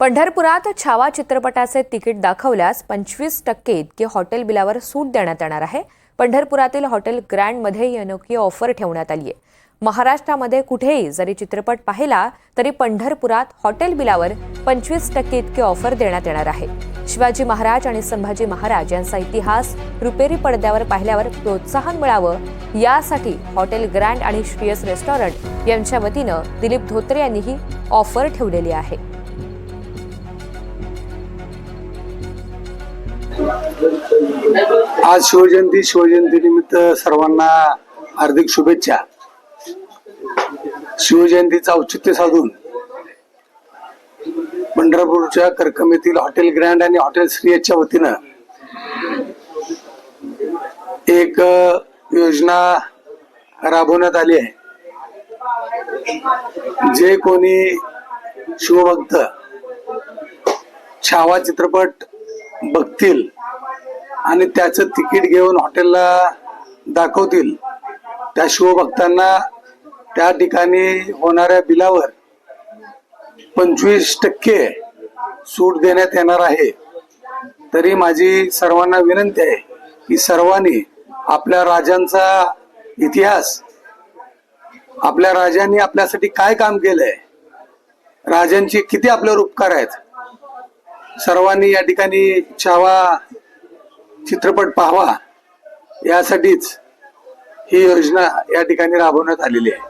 पंढरपुरात छावा चित्रपटाचे तिकीट दाखवल्यास पंचवीस टक्के इतके हॉटेल बिलावर सूट देण्यात येणार आहे. पंढरपुरातील हॉटेल ग्रँडमध्ये ही अनोखी ऑफर ठेवण्यात आली आहे महाराष्ट्रामध्ये कुठेही जरी चित्रपट पाहिला तरी पंढरपुरात हॉटेल बिलावर पंचवीस टक्के इतकी ऑफर देण्यात येणार आहे. शिवाजी महाराज आणि संभाजी महाराज यांचा इतिहास रुपेरी पडद्यावर पाहिल्यावर प्रोत्साहन मिळावं यासाठी हॉटेल ग्रँड आणि श्रीयस रेस्टॉरंट यांच्या वतीनं दिलीप धोत्रे यांनी ही ऑफर ठेवलेली आहे. आज शिवजयंती शिवजयंती निमित्त सर्वांना हार्दिक शुभेच्छा. शिवजयंतीचं औचित्य साधून पंढरपूरच्या करकम हॉटेल ग्रँड आणि हॉटेल श्रीयच्या वतीनं एक योजना राबवण्यात आली आहे. जे कोणी शिवभक्त छावा चित्रपट बघतील आणि त्याचं तिकीट घेऊन हॉटेलला दाखवतील. त्या शिवभक्तांना त्या ठिकाणी होणाऱ्या बिलावर पंचवीस टक्के सूट देण्यात येणार आहे. तरी माझी सर्वांना विनंती आहे की सर्वांनी आपल्या राजांचा इतिहास आपल्या राजांनी आपल्यासाठी काय काम केलंय राजांचे किती आपल्यावर उपकार आहेत सर्वांनी या ठिकाणी छावा चित्रपट पाहावा यासाठीच ही योजना या ठिकाणी राबवण्यात आलेली आहे.